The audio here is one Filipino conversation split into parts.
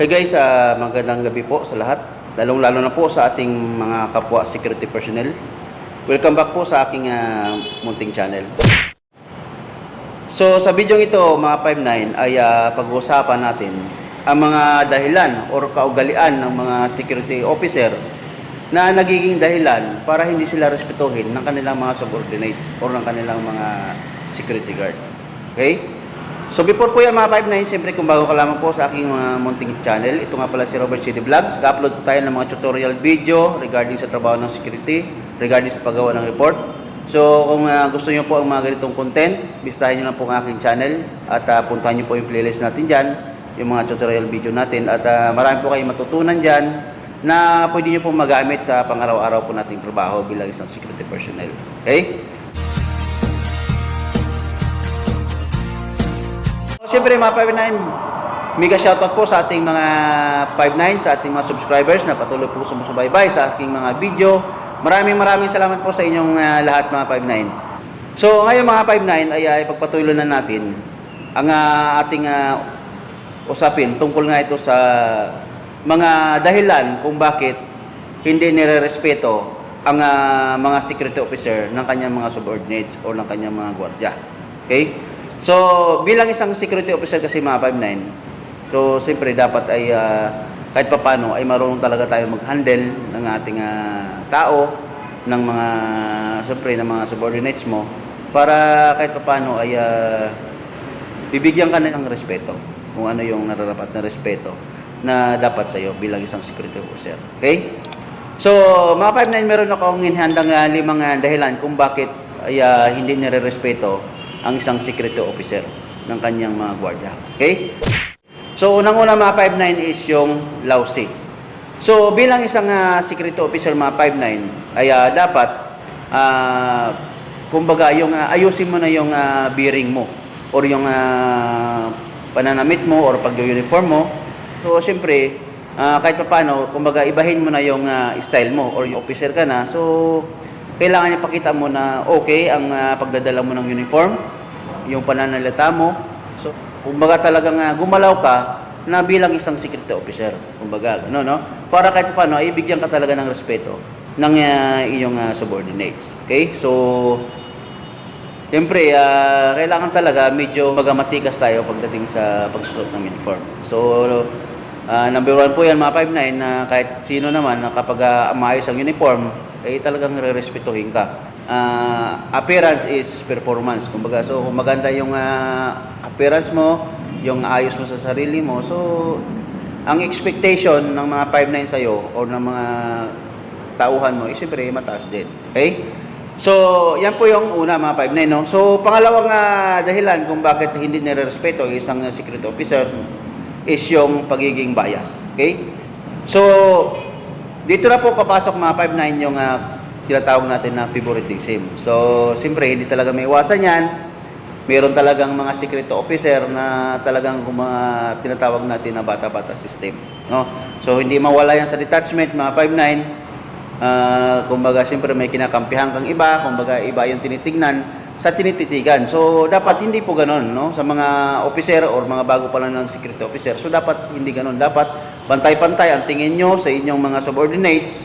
Hey guys, ah, magandang gabi po sa lahat. Lalong-lalo na po sa ating mga kapwa security personnel. Welcome back po sa aking ah, munting channel. So sa video ito, mga 59, ay ah, pag-uusapan natin ang mga dahilan or kaugalian ng mga security officer na nagiging dahilan para hindi sila respetuhin ng kanilang mga subordinates or ng kanilang mga security guard. Okay? So before po yan mga 59, siyempre kung bago ka lamang po sa aking mga munting channel, ito nga pala si Robert City Vlogs. Sa-upload po tayo ng mga tutorial video regarding sa trabaho ng security, regarding sa paggawa ng report. So kung ah, gusto niyo po ang mga ganitong content, bisitahin niyo lang po ang aking channel at ah, puntahan niyo po yung playlist natin dyan, yung mga tutorial video natin at ah, marami po kayong matutunan dyan na pwede niyo po magamit sa pang-araw-araw po nating trabaho bilang isang security personnel. Okay? Siyempre mga 59, mega shoutout po sa ating mga 59, sa ating mga subscribers na patuloy po sumusubaybay sa ating mga video. Maraming maraming salamat po sa inyong ah, lahat mga 59. So ngayon mga 59 ay ay pagpatuloy na natin ang ah, ating ah, usapin tungkol nga ito sa mga dahilan kung bakit hindi nire-respeto ang ah, mga security officer ng kanyang mga subordinates o ng kanyang mga gwardiya. Okay? So, bilang isang security officer kasi mga 59, so siyempre dapat ay ah, kahit papano ay marunong talaga tayo mag-handle ng ating ah, tao, ng mga, siyempre, ng mga subordinates mo, para kahit papano ay ah, bibigyan ka ng respeto kung ano yung nararapat na respeto na dapat sa iyo bilang isang security officer. Okay? So, mga 5-9, meron akong inhandang uh, limang ah, dahilan kung bakit ay ah, hindi nire-respeto ang isang security officer ng kanyang mga gwardiya. Okay? So, unang-una mga 5-9 is yung lousy. So, bilang isang ah, security officer mga 5-9, ay ah, dapat, ah, kumbaga, yung, ah, ayusin mo na yung ah, bearing mo or yung ah, pananamit mo or pag-uniform mo. So, siyempre, ah, kahit pa paano, kumbaga, ibahin mo na yung ah, style mo or yung officer ka na. So, kailangan niya pakita mo na okay ang ah, pagdadala mo ng uniform, yung pananalita mo. So, kumbaga talagang ah, gumalaw ka na bilang isang security officer. Kumbaga, ano, no? Para kahit paano, ay bigyan ka talaga ng respeto ng ah, iyong ah, subordinates. Okay? So, Siyempre, ah, kailangan talaga medyo magamatikas tayo pagdating sa pagsusot ng uniform. So, ah, number one po yan mga 5'9 na kahit sino naman na kapag ah, maayos ang uniform, ay talagang re-respetuhin ka. Ah, appearance is performance. Kumbaga, so kung maganda yung ah, appearance mo, yung ayos mo sa sarili mo, so ang expectation ng mga 5'9 sa'yo or ng mga tauhan mo, eh, siyempre mataas din. Okay? So, yan po yung una mga 5'9 no. So, pangalawang ah, dahilan kung bakit hindi nire-respeto ang isang security officer is yung pagiging bias. Okay? So, dito na po papasok mga 5'9 yung ah, tinatawag natin na favoritism. So, siyempre hindi talaga may iwasan yan. Meron talagang mga security officer na talagang mga tinatawag natin na bata-bata system. No? So, hindi mawala yan sa detachment, mga 5'9". Ah, kumbaga, siyempre may kinakampihan kang iba, kumbaga iba yung tinitingnan sa tinititigan. So, dapat hindi po ganun, no? Sa mga officer or mga bago pa lang ng security officer. So, dapat hindi ganun. Dapat pantay-pantay ang tingin nyo sa inyong mga subordinates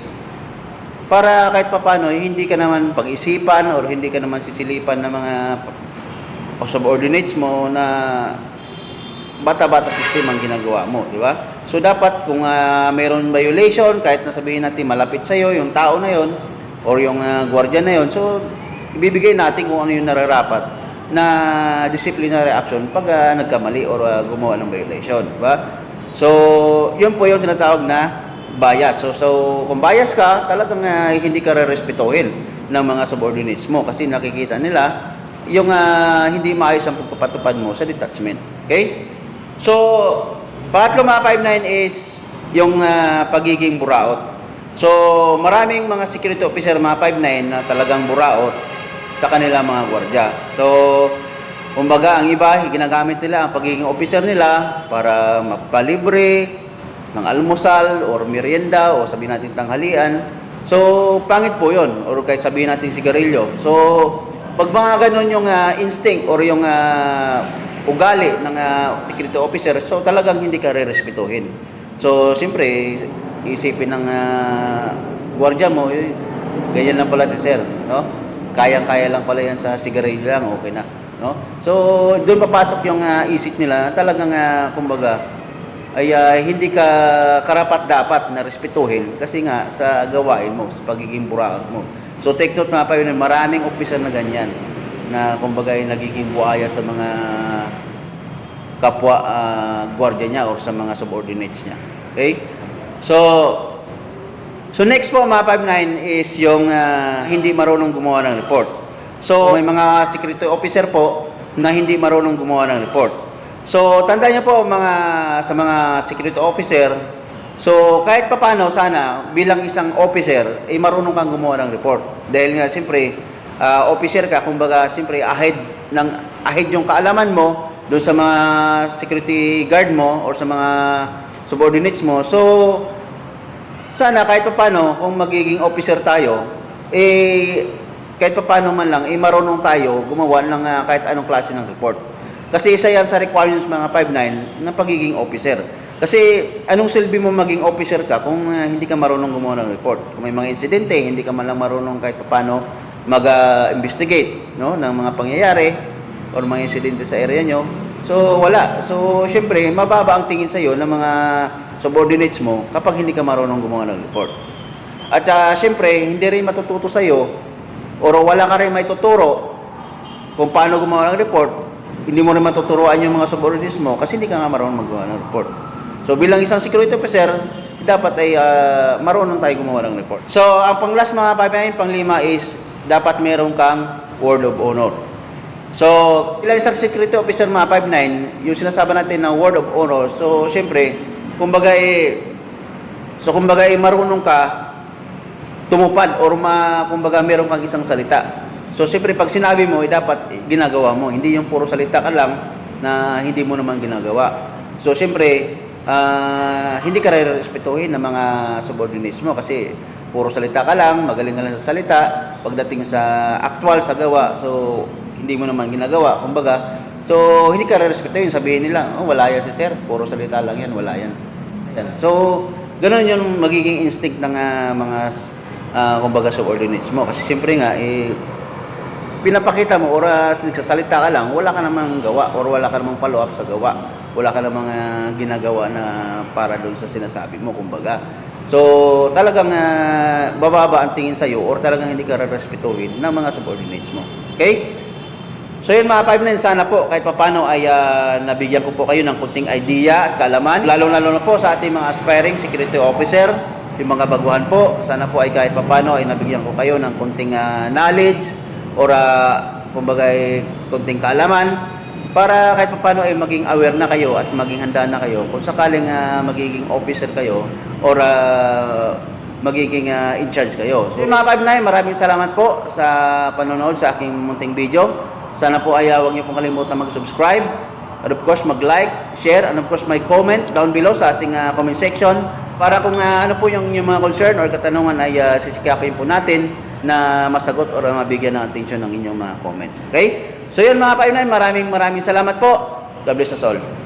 para kahit papano, eh, hindi ka naman pag-isipan or hindi ka naman sisilipan ng mga o subordinates mo na bata-bata system ang ginagawa mo, di ba? So dapat kung ah, mayroon violation, kahit na sabihin natin malapit sa iyo yung tao na yon or yung uh, guardian na yon, so ibibigay natin kung ano yung nararapat na disciplinary action pag ah, nagkamali or ah, gumawa ng violation, di ba? So, yun po yung tinatawag na bias. So, so kung bias ka, talagang ah, hindi ka re-respetuhin ng mga subordinates mo kasi nakikita nila yung ah, hindi maayos ang pagpapatupad mo sa detachment. Okay? So, pangatlo mga 5'9 is yung ah, pagiging buraot. So, maraming mga security officer mga 5'9 na talagang buraot sa kanila mga gwardya. So, kumbaga, ang iba, ginagamit nila ang pagiging officer nila para mapalibre ng almusal or merienda o sabihin natin tanghalian. So, pangit po yon or kahit sabihin natin sigarilyo. So, pag mga ganun yung ah, instinct or yung ah, ugali ng ah, security officer, so talagang hindi ka re-respetuhin So, siyempre, isipin ng uh, gwardiya mo, eh, ganyan lang pala si sir, no? Kayang-kaya lang pala yan sa sigarilyo lang, okay na, no? So, doon papasok yung ah, isip nila, talagang, uh, kumbaga, ay ah, hindi ka karapat dapat na respetuhin kasi nga sa gawain mo, sa pagiging burakak mo. So take note mga payun, maraming opisan na ganyan na kumbaga ay nagiging buhaya sa mga kapwa ah, gwardiya niya or sa mga subordinates niya. Okay? So, So next po mga 59 is yung ah, hindi marunong gumawa ng report. So may mga security officer po na hindi marunong gumawa ng report. So tandaan niyo po mga sa mga security officer, so kahit papaano sana bilang isang officer ay marunong kang gumawa ng report. Dahil nga siyempre ah, officer ka, kumbaga siyempre ahead ng ahead yung kaalaman mo doon sa mga security guard mo or sa mga subordinates mo. So sana kahit paano kung magiging officer tayo, eh kahit paano man lang, eh marunong tayo gumawa ng ah, kahit anong klase ng report. Kasi isa yan sa requirements mga 59 ng pagiging officer. Kasi anong silbi mo maging officer ka kung ah, hindi ka marunong gumawa ng report? Kung may mga insidente, hindi ka man lang marunong kahit paano mag-investigate no, ng mga pangyayari or mga insidente sa area nyo. So, wala. So, syempre, mababa ang tingin sa'yo ng mga subordinates mo kapag hindi ka marunong gumawa ng report. At uh, syempre, hindi rin matututo sa'yo or wala ka rin may tuturo kung paano gumawa ng report, hindi mo rin matuturuan yung mga subordinates mo kasi hindi ka nga marunong magawa ng report. So, bilang isang security officer, dapat ay ah, marunong tayo gumawa ng report. So, ang pang-last mga papayin, pang-lima is dapat meron kang word of honor. So, ilang isang security officer mga 5'9", yung sinasabi natin na word of honor, so, syempre, kumbaga eh, so, kumbaga eh, marunong ka tumupad or ma, kumbaga meron kang isang salita. So, syempre, pag sinabi mo, eh, dapat eh, ginagawa mo. Hindi yung puro salita ka lang na hindi mo naman ginagawa. So, syempre, ah, hindi ka re-respetuhin ng mga subordinates mo kasi puro salita ka lang, magaling ka lang sa salita, pagdating sa actual, sa gawa, so, hindi mo naman ginagawa. Kumbaga, so, hindi ka re-respetuhin. Sabihin nila, oh, wala yan si sir, puro salita lang yan, wala yan. Ayan. So, ganun yung magiging instinct ng ah, mga ah, kumbaga subordinates mo. Kasi siyempre nga, eh, pinapakita mo or uh, nagsasalita ka lang, wala ka namang gawa or wala ka namang follow up sa gawa. Wala ka namang ah, ginagawa na para doon sa sinasabi mo, kumbaga. So, talagang ah, bababa ang tingin sa'yo or talagang hindi ka respetuhin ng mga subordinates mo. Okay? So yun mga 5 sana po kahit papano ay ah, nabigyan ko po kayo ng kunting idea at kalaman. Lalo-lalo na po sa ating mga aspiring security officer, yung mga baguhan po, sana po ay kahit papano ay nabigyan ko kayo ng kunting ah, knowledge or uh, kumbaga ay kunting kaalaman para kahit papano ay maging aware na kayo at maging handa na kayo kung sakaling ah, magiging officer kayo or ah, magiging ah, in charge kayo. So mga 5 maraming salamat po sa panonood sa aking munting video. Sana po ay uh, huwag niyo pong kalimutan mag-subscribe. And of course, mag-like, share, and of course, may comment down below sa ating ah, comment section para kung ah, ano po yung, yung mga concern or katanungan ay uh, sisikapin po natin na masagot or mabigyan ng attention ng inyong mga comment. Okay? So yun mga 5 maraming maraming salamat po. God bless us all.